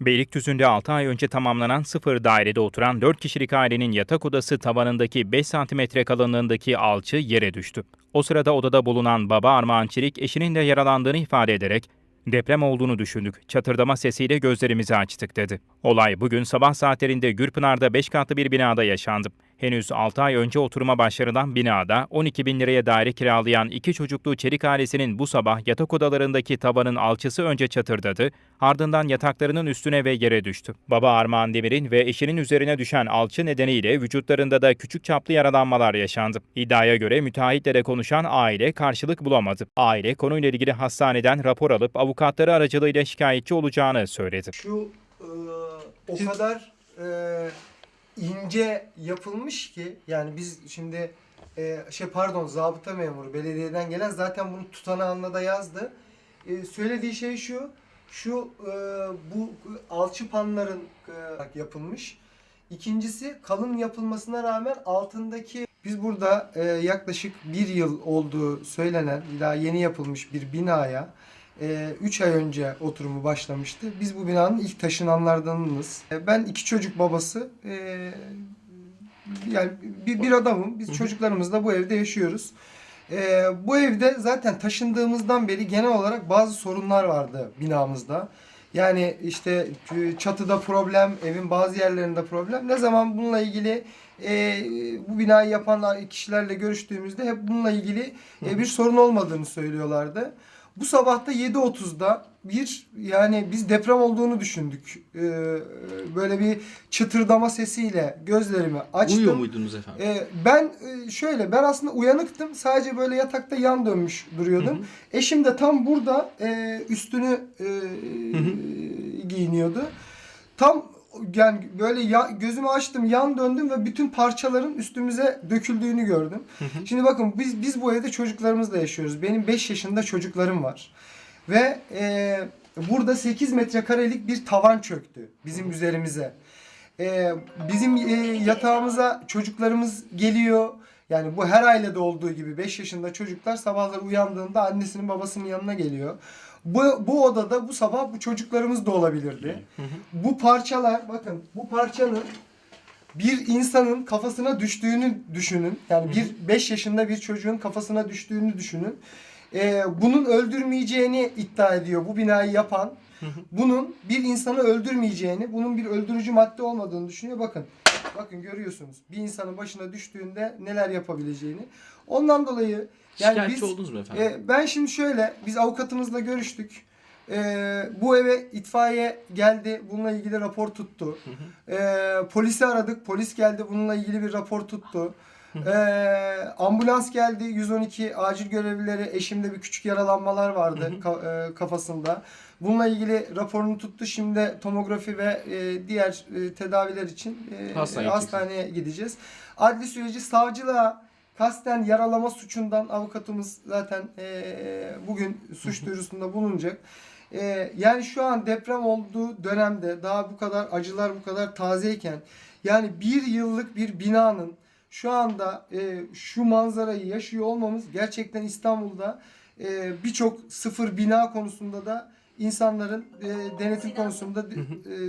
Beylikdüzü'nde 6 ay önce tamamlanan sıfır dairede oturan 4 kişilik ailenin yatak odası tavanındaki 5 santimetre kalınlığındaki alçı yere düştü. O sırada odada bulunan baba Armağan Çelik eşinin de yaralandığını ifade ederek deprem olduğunu düşündük. Çatırdama sesiyle gözlerimizi açtık dedi. Olay bugün sabah saatlerinde Gürpınar'da 5 katlı bir binada yaşandı. Henüz 6 ay önce oturuma başlanılan binada 12 bin liraya daire kiralayan iki çocuklu Çelik ailesinin bu sabah yatak odalarındaki tavanın alçısı önce çatırdadı, ardından yataklarının üstüne ve yere düştü. Baba Armağan Demir'in ve eşinin üzerine düşen alçı nedeniyle vücutlarında da küçük çaplı yaralanmalar yaşandı. İddiaya göre müteahhitlere konuşan aile karşılık bulamadı. Aile konuyla ilgili hastaneden rapor alıp avukatları aracılığıyla şikayetçi olacağını söyledi. Şu e, o kadar e, ince yapılmış ki yani biz şimdi e, şey pardon zabıta memuru belediyeden gelen zaten bunu tutanağında da yazdı. E, söylediği şey şu şu e, bu alçıpanların e, yapılmış. İkincisi kalın yapılmasına rağmen altındaki biz burada e, yaklaşık bir yıl olduğu söylenen daha yeni yapılmış bir binaya 3 ay önce oturumu başlamıştı. Biz bu binanın ilk taşınanlardanız. E, Ben iki çocuk babası. e, Yani bir, bir adamım. Biz çocuklarımızla bu evde yaşıyoruz. Bu evde zaten taşındığımızdan beri genel olarak bazı sorunlar vardı binamızda. Yani işte e, çatıda problem, evin bazı yerlerinde problem. Ne zaman bununla ilgili e, bu binayı yapan kişilerle görüştüğümüzde hep bununla ilgili e, bir sorun olmadığını söylüyorlardı. Bu sabah da 7.30'da bir yani biz deprem olduğunu düşündük. Ee, böyle bir çıtırdama sesiyle gözlerimi açtım. Uyuyor muydunuz efendim? Ee, ben e, şöyle ben aslında uyanıktım. Sadece böyle yatakta yan dönmüş duruyordum. Eşim de tam burada e, üstünü e, giyiniyordu. Tam yani böyle ya, gözümü açtım, yan döndüm ve bütün parçaların üstümüze döküldüğünü gördüm. Şimdi bakın biz biz bu evde çocuklarımızla yaşıyoruz. Benim 5 yaşında çocuklarım var. Ve e, burada 8 metrekarelik bir tavan çöktü bizim üzerimize. E, bizim e, yatağımıza çocuklarımız geliyor. Yani bu her ailede olduğu gibi 5 yaşında çocuklar sabahları uyandığında annesinin babasının yanına geliyor. Bu, bu odada bu sabah bu çocuklarımız da olabilirdi. Bu parçalar bakın bu parçanın bir insanın kafasına düştüğünü düşünün. Yani bir 5 yaşında bir çocuğun kafasına düştüğünü düşünün. Ee, bunun öldürmeyeceğini iddia ediyor bu binayı yapan. Bunun bir insanı öldürmeyeceğini, bunun bir öldürücü madde olmadığını düşünüyor. Bakın, bakın görüyorsunuz. Bir insanın başına düştüğünde neler yapabileceğini. Ondan dolayı yani Şikayetçi biz, oldunuz mu efendim? e, ben şimdi şöyle, biz avukatımızla görüştük. E, bu eve itfaiye geldi, bununla ilgili rapor tuttu. E, polisi aradık, polis geldi, bununla ilgili bir rapor tuttu. E, ambulans geldi, 112 acil görevlileri, eşimde bir küçük yaralanmalar vardı ka- e, kafasında. Bununla ilgili raporunu tuttu. Şimdi tomografi ve e, diğer e, tedaviler için e, Hastaneye hastaneye gideceğiz. Adli süreci savcılığa kasten yaralama suçundan avukatımız zaten e, bugün suç duyurusunda bulunacak. E, yani şu an deprem olduğu dönemde daha bu kadar acılar bu kadar tazeyken yani bir yıllık bir binanın şu anda e, şu manzarayı yaşıyor olmamız gerçekten İstanbul'da e, birçok sıfır bina konusunda da insanların e, denetim konusunda e,